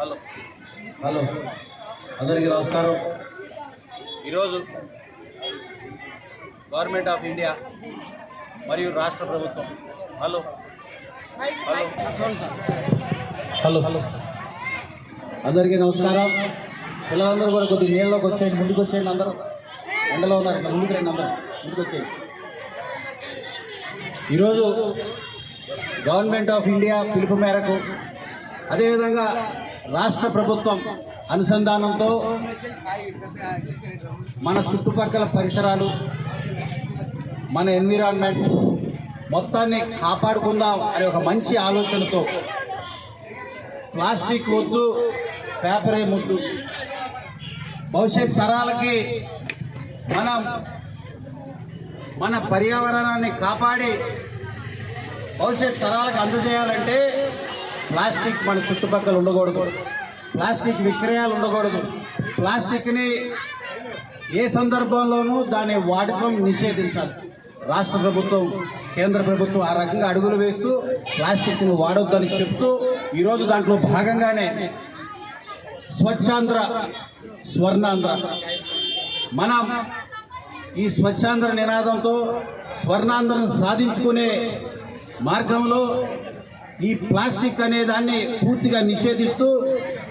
Hello. Hello అందరికీ నమస్కారం. ఈరోజు గవర్నమెంట్ ఆఫ్ ఇండియా మరియు రాష్ట్ర ప్రభుత్వం. హలో. హలో. హలో. అందరికీ నమస్కారం. పిల్లలందరూ కూడా కొద్దిగా నీళ్ళలోకి వచ్చేయండి ముందుకు వచ్చేయండి అందరూ. ఎండలో ఉన్నారు ముందుకు రండి అందరూ. ముందుకు వచ్చేయండి ఈరోజు గవర్నమెంట్ ఆఫ్ ఇండియా పిలుపు మేరకు అదేవిధంగా రాష్ట్ర ప్రభుత్వం అనుసంధానంతో మన చుట్టుపక్కల పరిసరాలు మన ఎన్విరాన్మెంట్ మొత్తాన్ని కాపాడుకుందాం అనే ఒక మంచి ఆలోచనతో ప్లాస్టిక్ వద్దు పేపరే ముద్దు. భవిష్యత్ తరాలకి మనం మన పర్యావరణాన్ని కాపాడి భవిష్యత్ తరాలకు అందజేయాలంటే ప్లాస్టిక్ మన చుట్టుపక్కల ఉండకూడదు. ప్లాస్టిక్ విక్రయాలు ఉండకూడదు. ప్లాస్టిక్ని ఏ సందర్భంలోనూ దాని వాడకం నిషేధించాలి. రాష్ట్ర ప్రభుత్వం కేంద్ర ప్రభుత్వం ఆ రకంగా అడుగులు వేస్తూ ప్లాస్టిక్ను వాడొద్దని చెప్తూ ఈరోజు దాంట్లో భాగంగానే స్వచ్ఛాంధ్ర స్వర్ణాంధ్ర. మనం ఈ స్వచ్ఛాంధ్ర నినాదంతో స్వర్ణాంధ్రను సాధించుకునే మార్గంలో ఈ ప్లాస్టిక్ అనే దాన్ని పూర్తిగా నిషేధిస్తూ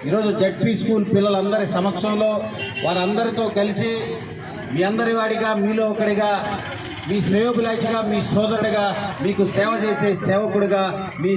ఈరోజు జడ్పీ స్కూల్ పిల్లలందరి సమక్షంలో వారందరితో కలిసి మీ అందరి వాడిగా మీలో ఒకడిగా మీ శ్రేయోభిలాషిగా మీ సోదరుడిగా మీకు సేవ చేసే సేవకుడిగా మీ